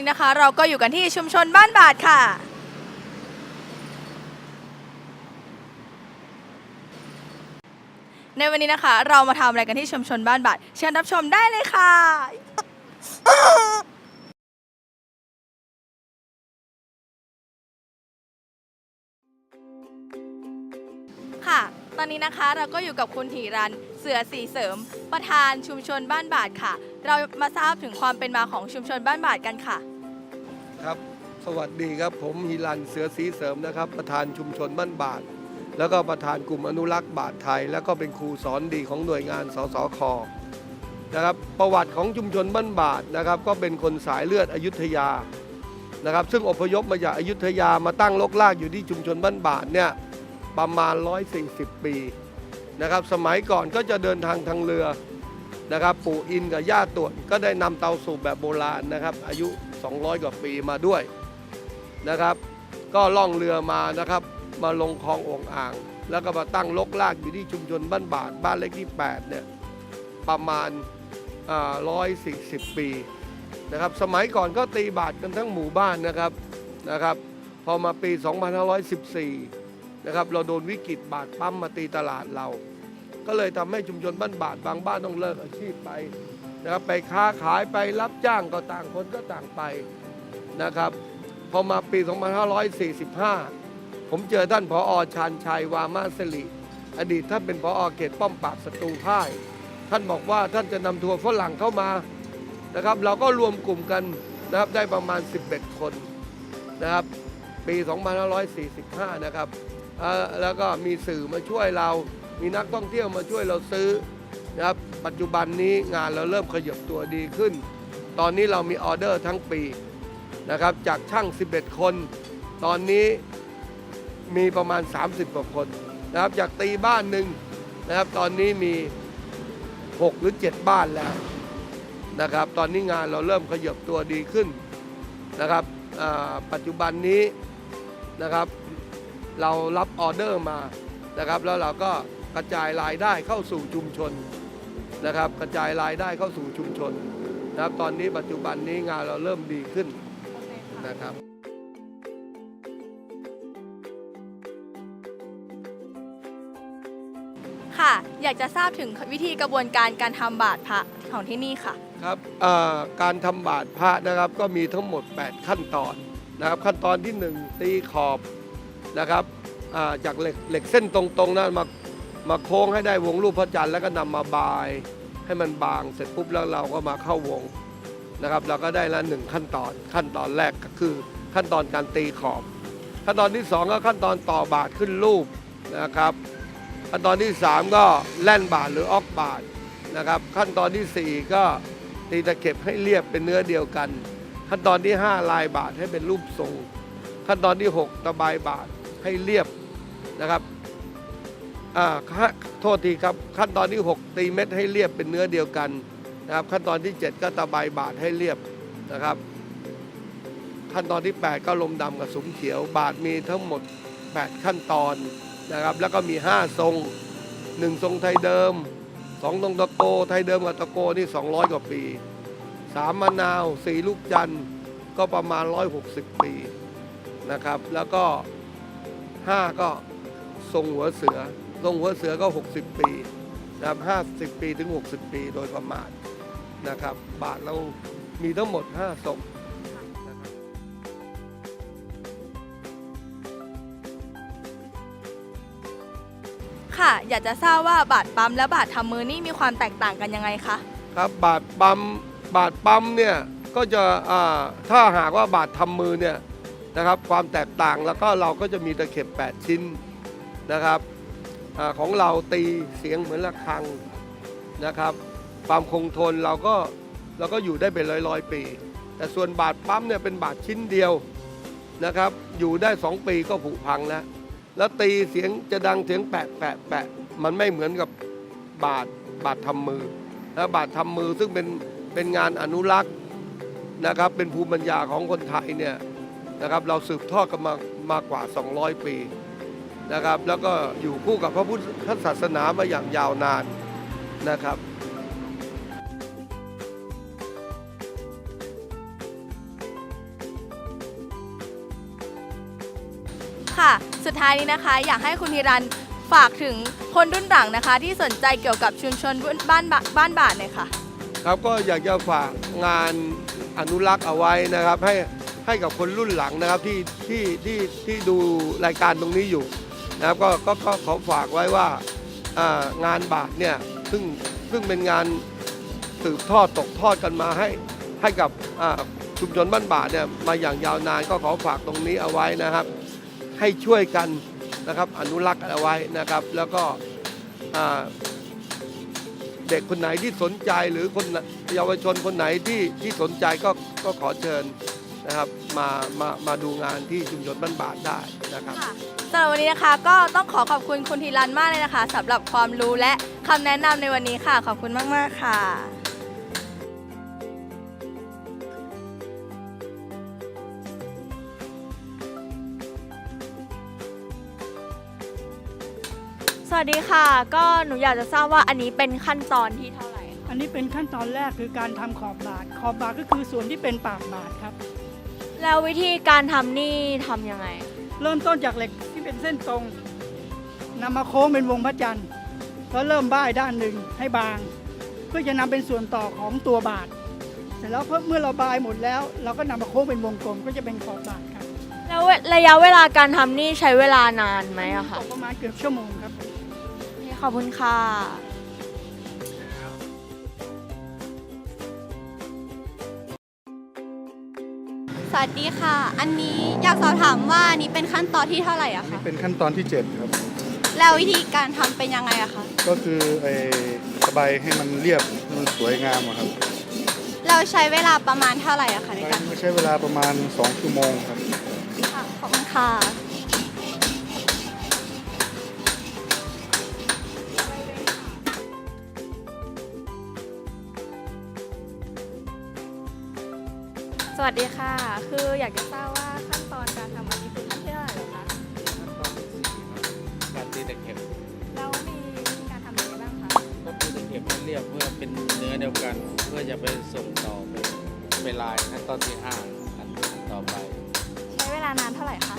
วันนี้นะคะ เราก็อยู่กันที่ชุมชนบ้านบาดค่ะ ในวันนี้นะคะ เรามาทำอะไรกันที่ชุมชนบ้านบาดเชิญรับชมได้เลยค่ะ นี้นะคะเราก็อยู่กับคุณธีรัน เสือสีเสริม ประธานชุมชนบ้านบาทค่ะ เรามาทราบถึงความเป็นมาของชุมชนบ้านบาทกันค่ะ ครับ สวัสดีครับผมฮิรันเสือสีเสริมนะครับ ประธานชุมชนบ้านบาทแล้วก็ประธานกลุ่มอนุรักษ์บาทไทย แล้วก็เป็นครูสอนดีของหน่วยงานสสคนะครับประวัติของชุมชนบ้านบาทนะครับ ก็เป็นคนสายเลือดอยุธยานะครับ ซึ่งอพยพมาจากอยุธยามาตั้งลกลากอยู่ที่ชุมชนบ้านบาทเนี่ย ประมาณ 140 ปีนะครับสมัยก่อนก็จะเดินทางทางเรือนะครับปู่อินกับย่าตวนก็ได้นำเตาสูบแบบโบราณนะครับ อายุ 200 กว่าปีมาด้วยนะครับ ก็ล่องเรือมานะครับมาลงคลององอ่าง แล้วก็มาตั้งลกลากอยู่ที่ชุมชนบ้านบาทบ้านเลขที่ 8 เนี่ยประมาณอ่า140ปีนะครับสมัยก่อนก็ตีบาทกันทั้งหมู่บ้านนะครับนะครับ พอมาปี 2514 นะครับเราโดนวิกฤตบาทปั๊มมาตีตลาดเรา ก็เลยทำให้ชุมชนบ้านบาทบางบ้านต้องเลิกอาชีพไปนะครับไปค้าขายไปรับจ้างก็ต่างคนก็ต่างไปนะครับพอมาปี 2545 ผมเจอท่านผออชาญชัยวามาสิริอดีตท่านเป็นผออเขตป้อมปราบศัตรูพ่าย ท่านบอกว่าท่านจะนำทัวร์ฝรั่งเข้ามานะครับ เราก็รวมกลุ่มกันนะครับได้ประมาณ 11 คนนะครับ ปี 2545 นะครับ แล้วก็มีสื่อมาช่วยเรา มีนักท่องเที่ยวมาช่วยเราซื้อนะครับปัจจุบันนี้งานเราเริ่มขยับตัวดีขึ้น ตอนนี้เรามีออเดอร์ทั้งปีนะครับจากช่าง 11 คน ตอนนี้มีประมาณ 30กว่าคนนะครับจากตีบ้านหนึ่งนะครับตอนนี้มี 6 หรือ 7 บ้านแล้วนะครับตอนนี้งานเราเริ่มขยับตัวดีขึ้นนะครับปัจจุบันนี้นะครับ เรารับออเดอร์มานะครับ แล้วเราก็กระจายรายได้เข้าสู่ชุมชนนะครับ กระจายรายได้เข้าสู่ชุมชนนะครับตอนนี้ปัจจุบันนี้งานเราเริ่มดีขึ้นนะครับค่ะอยากจะทราบถึงวิธีกระบวนการการทำบาทพระของที่นี่ค่ะ ครับเอ่อการทำบาตรพระนะครับก็มีทั้งหมด 8 ขั้นตอนนะครับ ขั้นตอนที่ 1 ตีขอบ นะครับจากเหล็กเหล็กเส้นตรงๆนั้นมามาโค้งให้ได้วงรูปพระจันทร์แล้วก็นำมาบายให้มันบางเสร็จปุ๊บแล้วเราก็มาเข้าวงนะครับ เราก็ได้ละหนึ่งขั้นตอนขั้นตอนแรกก็คือขั้นตอนการตีขอบ ขั้นตอนที่ 2 ก็ขั้นตอนต่อบาทขึ้นรูปนะครับ ขั้นตอนที่ 3 ก็แล่นบาทหรือออกบาทนะครับ ขั้นตอนทีสี่4 ก็ตีตะเข็บให้เรียบเป็นเนื้อเดียวกัน ขั้นตอนที่ 5 ลายบาทให้เป็นรูปทรง ขั้นตอนที่ 6 ตะบายบาท ให้เรียบนะครับอ่าโทษทีครับขั้นตอนที่ 6 ตีเม็ดให้เรียบเป็นเนื้อเดียวกันนะครับ ขั้นตอนที่ 7 ก็ตะบาบาทให้เรียบนะครับ ขั้นตอนที่ 8 ก็ลมดำกับสุมเขียว บาทมีทั้งหมด 8 ขั้นตอนนะครับ แล้วก็มี 5 ทรง 1 ทรงไทยเดิม 2 ทรงตะโก ไทยเดิมกับตะโกนี่ 200 กว่าปี 3 มะนาว 4 ลูกจันทร์ก็ประมาณ 160 ปีนะครับ แล้วก็ 5 ก็ทรงหัวเสือ ทรงหัวเสือก็ 60 ปีนะครับ 50 ปีถึง 60 ปีโดยประมาณนะครับ บาทเรามีทั้งหมด 5 ทรงนะครับค่ะ อยากจะทราบว่าบาทปั๊มและบาททำมือนี่มีความแตกต่างกันยังไงคะ ครับบาทปั๊มบาทปั๊มเนี่ยก็จะอ่าถ้าหากว่าบาททำมือเนี่ย นะครับความแตกต่างแล้วก็เราก็จะมีตะเข็บ 8 ชิ้นนะครับอของเราตีเสียงเหมือนระฆังนะครับ ความคงทนเราก็เราก็อยู่ได้เป็นร้อยร้อยปี แต่ส่วนบาทปั๊มเนี่ยเป็นบาทชิ้นเดียวนะครับอยู่ได้ 2 ปีก็ผุพังแล้วแล้วตีเสียงจะดังเสียงแปะแปะแปะมันไม่เหมือนกับบาทบาททำมือและบาททำมือซึ่งเป็นเป็นงานอนุรักษ์นะครับเป็นภูมิปัญญาของคนไทยเนี่ย นะครับเราสืบทอดกันมามากว่า 200 ปีนะครับ แล้วก็อยู่คู่กับพระพุทธศาสนามาอย่างยาวนานนะครับค่ะสุดท้ายนี้นะคะ อยากให้คุณฮิรันฝากถึงคนรุ่นหลังนะคะ ที่สนใจเกี่ยวกับชุมชนบ้านบ้านบาทหน่อยค่ะ ครับก็อยากจะฝากงานอนุรักษ์เอาไว้นะครับให้ ให้กับคนรุ่นหลังนะครับที่ที่ที่ที่ดูรายการตรงนี้อยู่นะครับก็ก็ก็ขอฝากไว้ว่างานบาทเนี่ยซึ่งซึ่งเป็นงานสืบทอดตกทอดกันมาให้ให้กับชุมชนบ้านบาทเนี่ยมาอย่างยาวนานก็ขอฝากตรงนี้เอาไว้นะครับ ให้ช่วยกันนะครับอนุรักษ์เอาไว้นะครับ แล้วก็เด็กคนไหนที่สนใจหรือคนเยาวชนคนไหนที่ที่สนใจก็ก็ขอเชิญนะครับ มามามาดูงานที่ชุมชนบ้านบาทได้นะครับ ค่ะสำหรับวันนี้นะคะก็ต้องขอขอบคุณคุณธีรันมากเลยนะคะสำหรับความรู้และคำแนะนำในวันนี้ค่ะ ขอบคุณมาก ๆ ค่ะ สวัสดีค่ะ ก็หนูอยากจะทราบว่าอันนี้เป็นขั้นตอนที่เท่าไหร่คะอันนี้เป็นขั้นตอนแรกคือการทำขอบบาท ขอบบาทก็คือส่วนที่เป็นปากบาทครับ แล้ววิธีการทำนี่ทำยังไง เริ่มต้นจากเหล็กที่เป็นเส้นตรงนำมาโค้งเป็นวงพระจันทร์แล้วเริ่มบ้ายด้านหนึ่งให้บาง เพื่อจะนำเป็นส่วนต่อของตัวบาทเสร็จแล้วเมื่อเราบายหมดแล้ว เราก็นำมาโค้งเป็นวงกลมก็จะเป็นขอบบาทครับแล้วระยะเวลาการทำนี่ใช้เวลานานไหมอะคะตกประมาณเกือบชั่วโมงครับ ขอบคุณค่ะ สวัสดีค่ะ อันนี้อยากสอบถามว่าอันนี้เป็นขั้นตอนที่เท่าไหร่อะคะ เป็นขั้นตอนที่ 7 ครับ แล้ววิธีการทำเป็นยังไงอะคะ ก็คือไอ้สบายให้มันเรียบให้มันสวยงามอะครับเราใช้เวลาประมาณเท่าไหร่อะคะในการไม่ใช้เวลาประมาณ 2 ชั่วโมงครับ ค่ะขอบคุณค่ะ วัสดีค่ะ คืออยากจะทราบว่าขั้นตอนการทำอันนี้คือขั้นที่เท่าไหร่เหรอคะการตีตะเข็บแล้วมีวิธีการทำยังไงบ้างคะก็ตีตะเข็บให้เรียบเพื่อเป็นเนื้อเดียวกัน เพื่อจะไปส่งต่อไปเป็นลายขั้นตอนที่ห้าขั้นต่อไป ใช้เวลานานเท่าไหร่คะ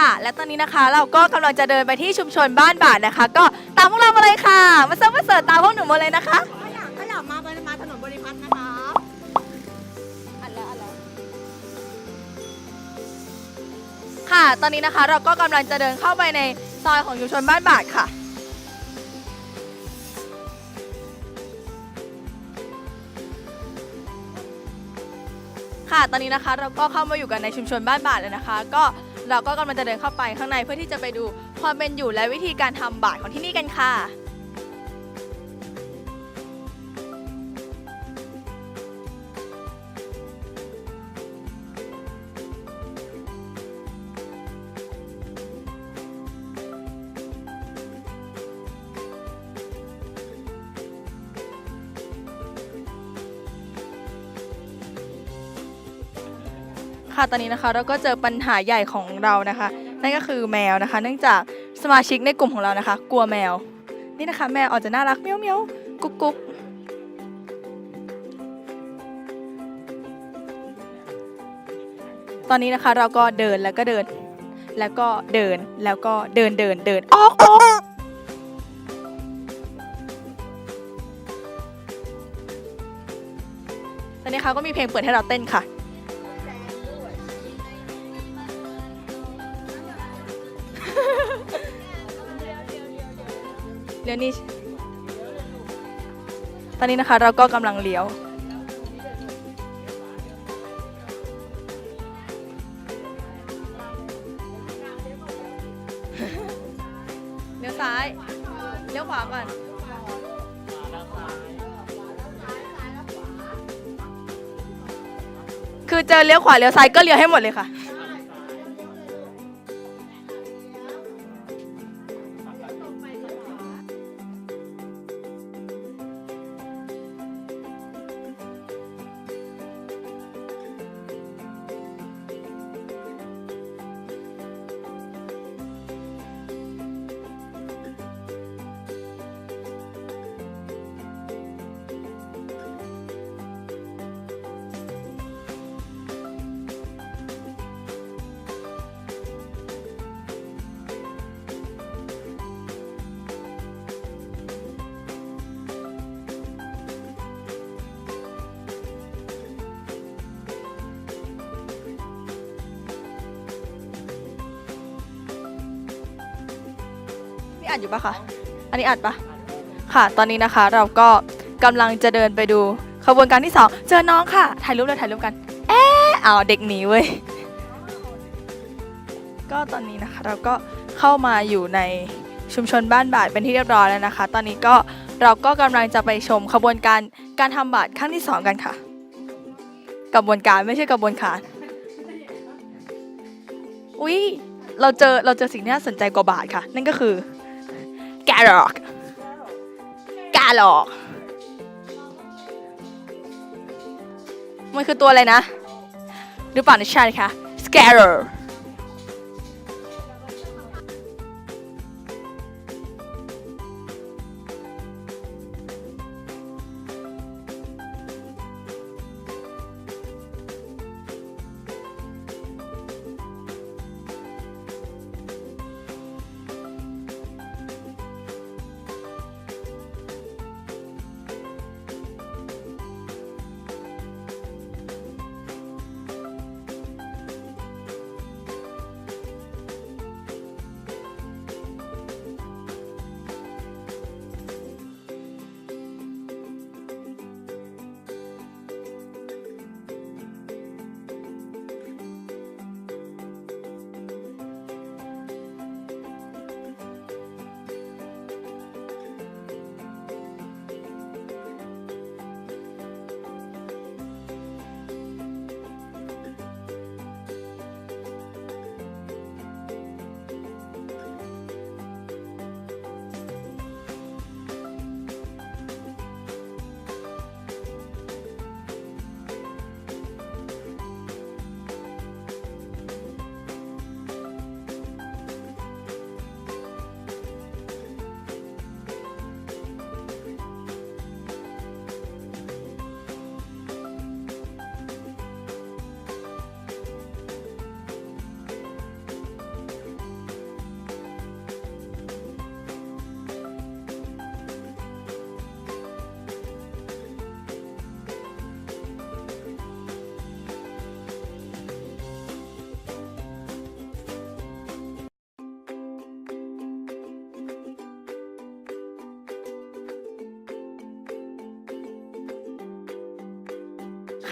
ค่ะ และตอนนี้นะคะ เราก็กำลังจะเดินไปที่ชุมชนบ้านบาทนะคะ ก็ตามพวกเรามาเลยค่ะ มาเซิร์ฟมาเสิร์ฟตามพวกหนูมาเลยนะคะก็อยากก็อยากมามาถนนบริพัตรนะคะอันแล้วอันแล้วค่ะ ตอนนี้นะคะเราก็กำลังจะเดินเข้าไปในซอยของชุมชนบ้านบาทค่ะ ค่ะ ตอนนี้นะคะเราก็เข้ามาอยู่กันในชุมชนบ้านบาทแล้วนะคะ ก็ เราก็กำลังจะเดินเข้าไปข้างในเพื่อที่จะไปดูความเป็นอยู่และวิธีการทำบาทของที่นี่กันค่ะ ค่ะ ตอนนี้นะคะเราก็เจอปัญหาใหญ่ของเรานะคะ นั่นก็คือแมวนะคะ เนื่องจากสมาชิกในกลุ่มของเรานะคะ กลัวแมว นี่นะคะ แมวออกจะน่ารักเมี้ยวเมี้ยวกุ๊กกุ๊กตอนนี้นะคะเราก็เดินแล้วก็เดิน แล้วก็เดินแล้วก็เดินเดินเดินออกออกตอนนี้เขาก็มีเพลงเปิดให้เราเต้นค่ะ เลี้ยวนี่ตอนนี้นะคะเราก็กำลังเลี้ยว เลี้ยวซ้าย เลี้ยวขวาก่อน คือเจอเลี้ยวขวาเลี้ยวซ้ายก็เลี้ยวให้หมดเลยค่ะ อัดอยู่ปะคะ อันนี้อัดปะค่ะ ตอนนี้นะคะเราก็กำลังจะเดินไปดูขบวนการที่สองเจอน้องค่ะ ถ่ายรูปเลยถ่ายรูปกัน เอ๊ะเอาเด็กหนีเว้ย ก็ตอนนี้นะคะเราก็เข้ามาอยู่ในชุมชนบ้านบาทเป็นที่เรียบร้อยแล้วนะคะ ตอนนี้ก็เราก็กำลังจะไปชมขบวนการการทำบาทขั้นที่สองกันค่ะ กระบวนการไม่ใช่กระบวนการ อุ๊ย เราเจอเราเจอสิ่งที่น่าสนใจกว่าบาทค่ะ นั่นก็คือ แกลอกแกลอก มันคือตัวอะไรนะ หรือเปล่านะใช่ค่ะ scarer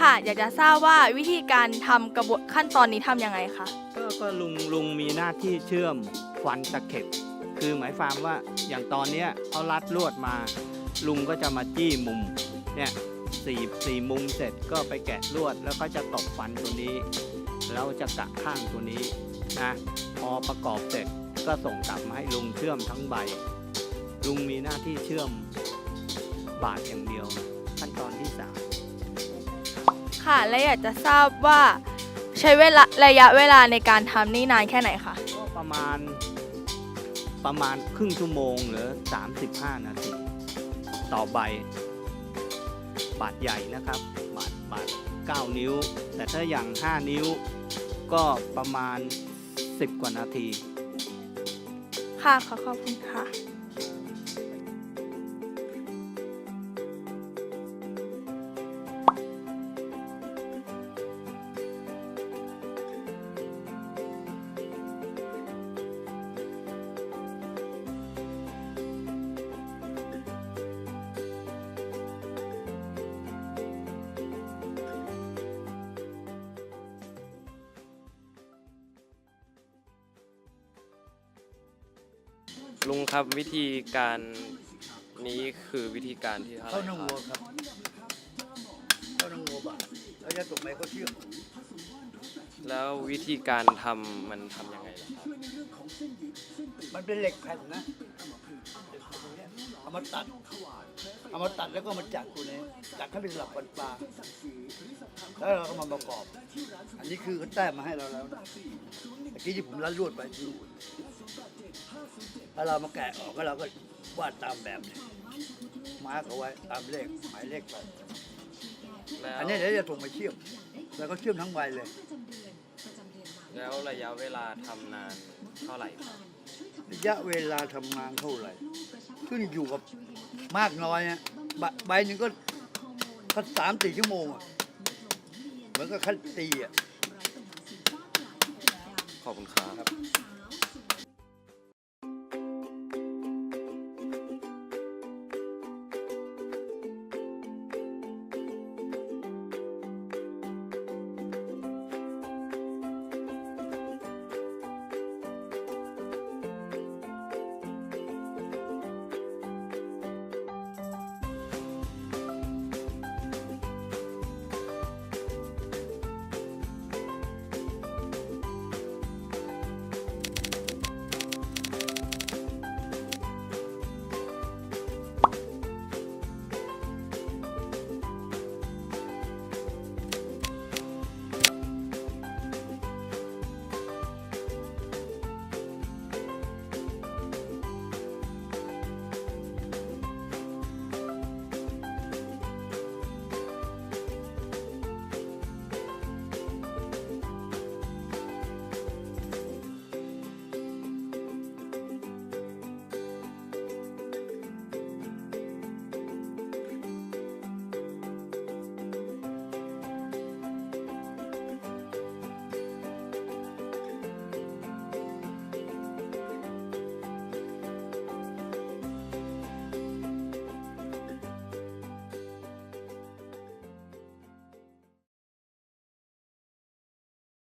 ค่ะ อยากจะทราบว่าวิธีการทำกระบวนขั้นตอนนี้ทำยังไงคะ ก็ก็ลุงลุงมีหน้าที่เชื่อมฟันตะเข็บ คือหมายความว่าอย่างตอนเนี้ยเขารัดลวดมา ลุงก็จะมาจี้มุมเนี่ยสี่สี่มุมเสร็จก็ไปแกะลวดแล้วก็จะตบฟันตัวนี้ แล้วจะกะข้างตัวนี้นะพอประกอบเสร็จก็ส่งกลับมาให้ลุงเชื่อมทั้งใบ ลุงมีหน้าที่เชื่อมบาดอย่างเดียว ขั้นตอนที่สาม ค่ะ และอยากจะทราบว่าใช้เวลาระยะเวลาในการทำนี่นานแค่ไหนคะก็ประมาณประมาณครึ่งชั่วโมงหรือ 35 นาทีต่อใบ บาทใหญ่นะครับ บาทบาท 9 นิ้ว แต่ถ้าอย่าง 5 นิ้ว ก็ประมาณ 10 กว่านาที ค่ะขอขอบคุณค่ะ ครับวิธีการนี้คือวิธีการที่เท่าไหเข้าร่นางควัวรับครับเข้านางวัวบาทแล้วจะตกไหมเขาเชื่อมแล้ววิธีการทำมันทำยังไงล่ะครับมันเป็นเหล็กแผ่นนะเอามาตัดเอามาตัดแล้วก็มาจัดตัวนี้จัดให้เป็นหลักปันปลาแล้วเราก็มาประกอบ อันนี้คือเขาแต้มมาให้เราแล้วนะเมื่อกี้ที่ผมรัดลวดไปที่ ถ้าเรามาแกะออกก็เราก็วาดตามแบบเนี่ยมาร์กเอาไว้ตามเลขหมายเลขไปแล้วอันนี้เดี๋ยวจะส่งไปเชื่อมแล้วก็เชื่อมทั้งใบเลยแล้วระยะเวลาทำนานเท่าไหร่ครับระยะเวลาทำงานเท่าไหร่ขึ้นอยู่กับมากน้อยนะใบใบหนึ่งก็ก็สามสี่ชั่วโมงอะเหมือนกับขั้นตีอะขอบคุณครับ